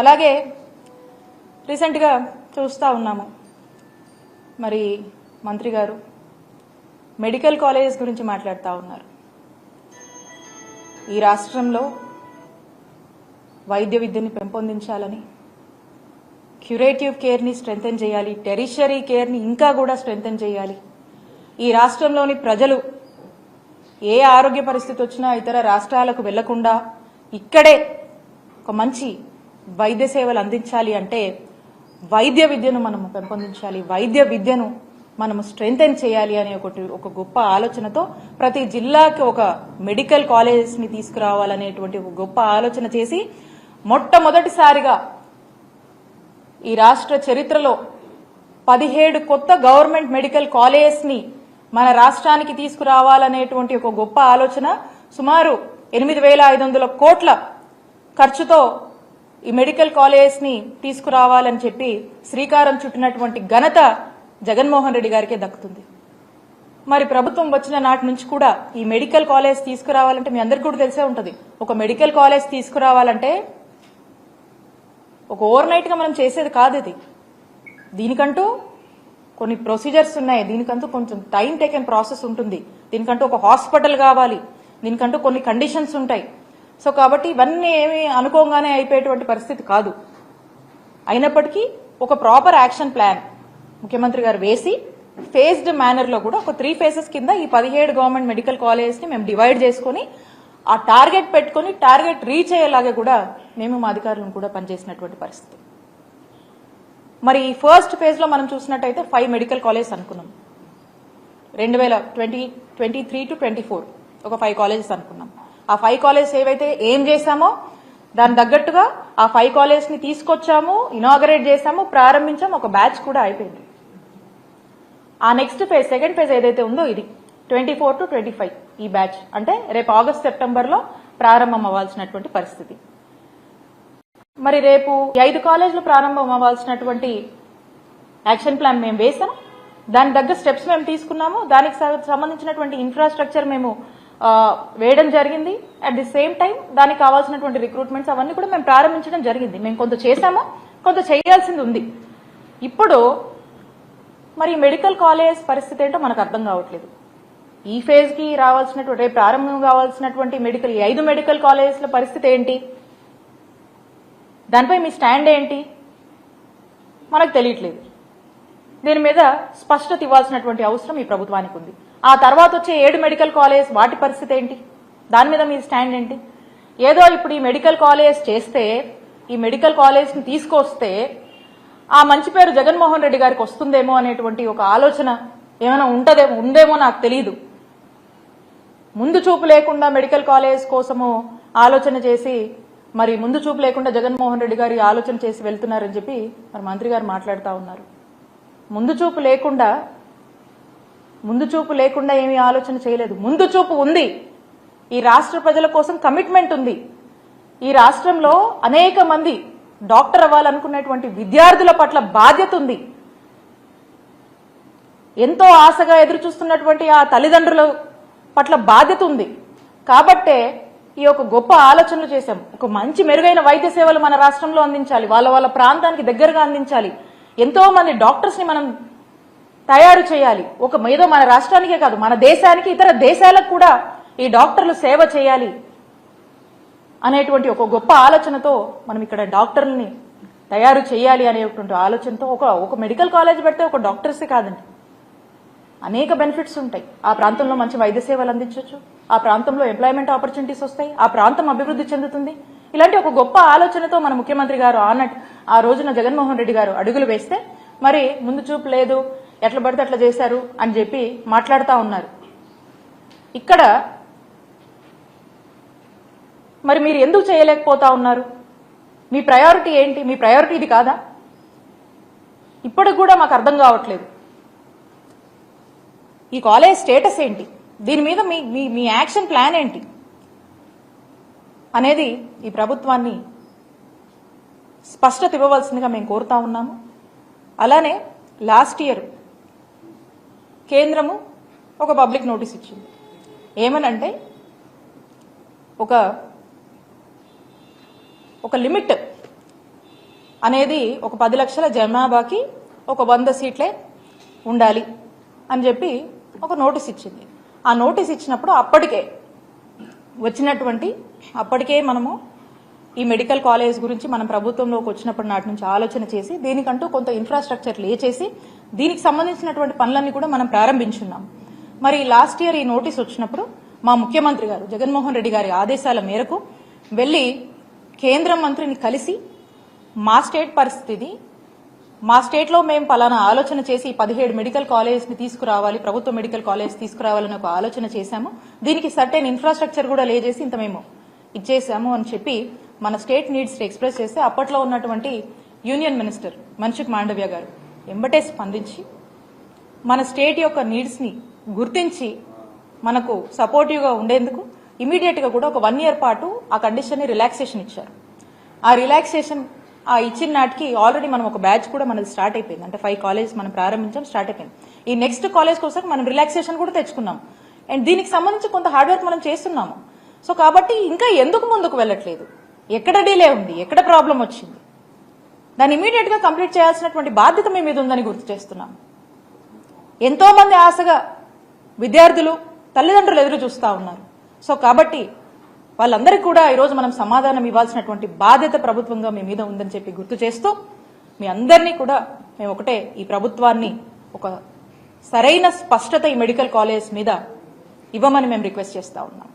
అలాగే రీసెంట్గా చూస్తూ ఉన్నాము. మరి మంత్రి గారు మెడికల్ కాలేజెస్ గురించి మాట్లాడుతూ ఉన్నారు. ఈ రాష్ట్రంలో వైద్య విద్యని పెంపొందించాలని క్యూరేటివ్ కేర్ని స్ట్రెంగ్తెన్ చేయాలి టెరిషరీ కేర్ని ఇంకా కూడా స్ట్రెంగ్తెన్ చేయాలి. ఈ రాష్ట్రంలోని ప్రజలు ఏ ఆరోగ్య పరిస్థితి వచ్చినా ఇతర రాష్ట్రాలకు వెళ్ళకుండా ఇక్కడే ఒక మంచి వైద్య సేవలు అందించాలి అంటే వైద్య విద్యను మనము పెంపొందించాలి. వైద్య విద్యను మనము స్ట్రెంగ్తెన్ చేయాలి అనే ఒకటి ఒక గొప్ప ఆలోచనతో ప్రతి జిల్లాకి ఒక మెడికల్ కాలేజెస్ని తీసుకురావాలనేటువంటి ఒక గొప్ప ఆలోచన చేసి మొట్టమొదటిసారిగా ఈ రాష్ట్ర చరిత్రలో పదిహేడు కొత్త గవర్నమెంట్ మెడికల్ కాలేజెస్ని మన రాష్ట్రానికి తీసుకురావాలనేటువంటి ఒక గొప్ప ఆలోచన సుమారు ఎనిమిది వేల ఐదు వందల కోట్ల ఖర్చుతో ఈ మెడికల్ కాలేజ్ని తీసుకురావాలని చెప్పి శ్రీకారం చుట్టినటువంటి ఘనత జగన్మోహన్ రెడ్డి గారికే దక్కుతుంది. మరి ప్రభుత్వం వచ్చిన నాటి నుంచి కూడా ఈ మెడికల్ కాలేజ్ తీసుకురావాలంటే మీ అందరికీ కూడా తెలిసే ఉంటుంది. ఒక మెడికల్ కాలేజ్ తీసుకురావాలంటే ఒక ఓవర్ నైట్గా మనం చేసేది కాదు ఇది. దీనికంటూ కొన్ని ప్రొసీజర్స్ ఉన్నాయి. దీనికంటూ కొంచెం టైం టేకెన్ ప్రాసెస్ ఉంటుంది. దీనికంటూ ఒక హాస్పిటల్ కావాలి. దీనికంటూ కొన్ని కండిషన్స్ ఉంటాయి. సో కాబట్టి ఇవన్నీ ఏమి అనుకోగానే అయిపోయేటువంటి పరిస్థితి కాదు. అయినప్పటికీ ఒక ప్రాపర్ యాక్షన్ ప్లాన్ ముఖ్యమంత్రి గారు వేసి ఫేజ్డ్ మేనర్లో కూడా ఒక త్రీ ఫేజెస్ కింద ఈ పదిహేడు గవర్నమెంట్ మెడికల్ కాలేజెస్ని మేము డివైడ్ చేసుకొని ఆ టార్గెట్ పెట్టుకొని టార్గెట్ రీచ్ అయ్యేలాగా కూడా మేము మా అధికారులను కూడా పనిచేసినటువంటి పరిస్థితి. మరి ఈ ఫస్ట్ ఫేజ్లో మనం చూసినట్టయితే ఫైవ్ మెడికల్ కాలేజ్ అనుకున్నాం. రెండు వేల twenty twenty three to twenty four ఒక ఫైవ్ కాలేజెస్ అనుకున్నాం. ఆ ఫైవ్ కాలేజెస్ ఏవైతే ఏం చేశామో దాని తగ్గట్టుగా ఆ ఫైవ్ కాలేజెస్ని తీసుకొచ్చాము ఇనాగరేట్ చేశాము ప్రారంభించాము ఒక బ్యాచ్ కూడా అయిపోయింది. ఆ నెక్స్ట్ ఫేజ్ సెకండ్ ఫేజ్ ఏదైతే ఉందో ఇది twenty four to twenty five ఈ బ్యాచ్ అంటే రేపు ఆగస్ట్ సెప్టెంబర్లో ప్రారంభం అవ్వాల్సినటువంటి పరిస్థితి. మరి రేపు ఐదు కాలేజీలు ప్రారంభం అవ్వాల్సినటువంటి యాక్షన్ ప్లాన్ మేము వేసాం దాని దగ్గర స్టెప్స్ మేము తీసుకున్నాము. దానికి సంబంధించినటువంటి ఇన్ఫ్రాస్ట్రక్చర్ మేము వేయడం జరిగింది. అట్ ది సేమ్ టైం దానికి కావాల్సినటువంటి రిక్రూట్మెంట్స్ అవన్నీ కూడా మేము ప్రారంభించడం జరిగింది. మేము కొంత చేశాము కొంత చేయాల్సింది ఉంది. ఇప్పుడు మరి మెడికల్ కాలేజ్ పరిస్థితి ఏంటో మనకు అర్థం కావట్లేదు. ఈ ఫేజ్కి రావాల్సినటువంటి ప్రారంభం కావాల్సినటువంటి మెడికల్ ఈ ఐదు మెడికల్ కాలేజెస్ల పరిస్థితి ఏంటి? దానిపై మీ స్టాండ్ ఏంటి? మనకు తెలియట్లేదు. దీని మీద స్పష్టత ఇవ్వాల్సినటువంటి అవసరం ఈ ప్రభుత్వానికి ఉంది. ఆ తర్వాత వచ్చే ఏడు మెడికల్ కాలేజ్ వాటి పరిస్థితి ఏంటి? దాని మీద మీ స్టాండ్ ఏంటి? ఏదో ఇప్పుడు ఈ మెడికల్ కాలేజ్ చేస్తే ఈ మెడికల్ కాలేజ్ని తీసుకొస్తే ఆ మంచి పేరు జగన్మోహన్ రెడ్డి గారికి వస్తుందేమో అనేటువంటి ఒక ఆలోచన ఏమైనా ఉంటదేమో ఉందేమో నాకు తెలియదు ముందు చూపు లేకుండా మెడికల్ కాలేజ్ కోసము ఆలోచన చేసి మరి ముందు చూపు లేకుండా జగన్మోహన్ రెడ్డి గారి ఆలోచన చేసి వెళ్తున్నారని చెప్పి మరి మంత్రి గారు మాట్లాడుతూ ఉన్నారు. ముందు చూపు లేకుండా ముందు చూపు లేకుండా ఏమీ ఆలోచన చేయలేదు. ముందు చూపు ఉంది. ఈ రాష్ట్ర ప్రజల కోసం కమిట్మెంట్ ఉంది. ఈ రాష్ట్రంలో అనేక మంది డాక్టర్ అవ్వాలనుకునేటువంటి విద్యార్థుల పట్ల బాధ్యత ఉంది. ఎంతో ఆశగా ఎదురు చూస్తున్నటువంటి ఆ తల్లిదండ్రుల పట్ల బాధ్యత ఉంది. కాబట్టే ఈ యొక్క గొప్ప ఆలోచనలు చేశాం. ఒక మంచి మెరుగైన వైద్య సేవలు మన రాష్ట్రంలో అందించాలి. వాళ్ళ వాళ్ళ ప్రాంతానికి దగ్గరగా అందించాలి. ఎంతో మంది డాక్టర్స్ని మనం తయారు చేయాలి. ఒక ఏదో మన రాష్ట్రానికే కాదు మన దేశానికి ఇతర దేశాలకు కూడా ఈ డాక్టర్లు సేవ చేయాలి అనేటువంటి ఒక గొప్ప ఆలోచనతో మనం ఇక్కడ డాక్టర్లని తయారు చేయాలి అనేటువంటి ఆలోచనతో ఒక ఒక మెడికల్ కాలేజ్ పెడితే ఒక డాక్టర్సే కాదండి. అనేక బెనిఫిట్స్ ఉంటాయి. ఆ ప్రాంతంలో మంచి వైద్య సేవలు అందించవచ్చు ఆ ప్రాంతంలో ఎంప్లాయ్మెంట్ ఆపర్చునిటీస్ వస్తాయి. ఆ ప్రాంతం అభివృద్ధి చెందుతుంది. ఇలాంటి ఒక గొప్ప ఆలోచనతో మన ముఖ్యమంత్రి గారు ఆనట్ ఆ రోజున జగన్మోహన్ రెడ్డి గారు అడుగులు వేస్తే మరి ముందు చూపు లేదు. ఎట్లా పడితే అట్లా చేశారు అని చెప్పి మాట్లాడుతూ ఉన్నారు. ఇక్కడ మరి మీరు ఎందుకు చేయలేకపోతా ఉన్నారు? మీ ప్రయారిటీ ఏంటి? మీ ప్రయారిటీ ఇది కాదా? ఇప్పటికి కూడా మాకు అర్థం కావట్లేదు. ఈ కాలేజ్ స్టేటస్ ఏంటి? దీని మీద మీ మీ మీ యాక్షన్ ప్లాన్ ఏంటి? అనేది ఈ ప్రభుత్వాన్ని స్పష్టత ఇవ్వవలసిందిగా మేము కోరుతా ఉన్నాము. అలానే లాస్ట్ ఇయర్ కేంద్రము ఒక పబ్లిక్ నోటీస్ ఇచ్చింది. ఏమనంటే ఒక ఒక లిమిట్ అనేది ఒక పది లక్షల జనాభాకి ఒక వంద సీట్లే ఉండాలి అని చెప్పి ఒక నోటీస్ ఇచ్చింది. ఆ నోటీస్ ఇచ్చినప్పుడు అప్పటికే వచ్చినటువంటి అప్పటికే మనము ఈ మెడికల్ కాలేజ్ గురించి మనం ప్రభుత్వంలోకి వచ్చినప్పటి నాటి నుంచి ఆలోచన చేసి దీనికంటూ కొంత ఇన్ఫ్రాస్ట్రక్చర్ లేచేసి దీనికి సంబంధించినటువంటి పనులన్నీ కూడా మనం ప్రారంభించున్నాం. మరి లాస్ట్ ఇయర్ ఈ నోటీస్ వచ్చినప్పుడు మా ముఖ్యమంత్రి గారు జగన్మోహన్ రెడ్డి గారి ఆదేశాల మేరకు వెళ్ళి కేంద్ర మంత్రిని కలిసి మా స్టేట్ పరిస్థితి మా స్టేట్లో మేము పలానా ఆలోచన చేసి పదిహేడు మెడికల్ కాలేజ్ని తీసుకురావాలి ప్రభుత్వ మెడికల్ కాలేజ్ తీసుకురావాలని ఒక ఆలోచన చేశాము. దీనికి సర్టెన్ ఇన్ఫ్రాస్ట్రక్చర్ కూడా లేజేసి ఇంత మేము ఇచ్చేసాము అని చెప్పి మన స్టేట్ నీడ్స్ ఎక్స్ప్రెస్ చేస్తే అప్పట్లో ఉన్నటువంటి యూనియన్ మినిస్టర్ మన్సుఖ్ మాండవ్య గారు ఎంబటే స్పందించి మన స్టేట్ యొక్క నీడ్స్ని గుర్తించి మనకు సపోర్టివ్గా ఉండేందుకు ఇమీడియట్గా కూడా ఒక వన్ ఇయర్ పాటు ఆ కండిషన్ని రిలాక్సేషన్ ఇచ్చారు. ఆ రిలాక్సేషన్ ఆ ఇచ్చిన నాటికి ఆల్రెడీ మనం ఒక బ్యాచ్ కూడా మనది స్టార్ట్ అయిపోయింది. అంటే ఫైవ్ కాలేజ్ మనం ప్రారంభించాం స్టార్ట్ అయిపోయింది. ఈ నెక్స్ట్ కాలేజ్ కోసం మనం రిలాక్సేషన్ కూడా తెచ్చుకున్నాం. అండ్ దీనికి సంబంధించి కొంత హార్డ్ వర్క్ మనం చేస్తున్నాము. సో కాబట్టి ఇంకా ఎందుకు ముందుకు వెళ్ళట్లేదు? ఎక్కడ డిలే ఉంది? ఎక్కడ ప్రాబ్లం వచ్చింది? దాన్ని ఇమీడియట్గా కంప్లీట్ చేయాల్సినటువంటి బాధ్యత మీ మీద ఉందని గుర్తు చేస్తున్నాం ఎంతో మంది ఆశగా విద్యార్థులు తల్లిదండ్రులు ఎదురు చూస్తూ ఉన్నారు. సో కాబట్టి వాళ్ళందరికీ కూడా ఈరోజు మనం సమాధానం ఇవ్వాల్సినటువంటి బాధ్యత ప్రభుత్వంగా మీ మీద ఉందని చెప్పి గుర్తు చేస్తూ మీ అందరినీ కూడా మేము ఒకటే ఈ ప్రభుత్వాన్ని ఒక సరైన స్పష్టత ఈ మెడికల్ కాలేజ్ మీద ఇవ్వమని మేము రిక్వెస్ట్ చేస్తూ ఉన్నాం.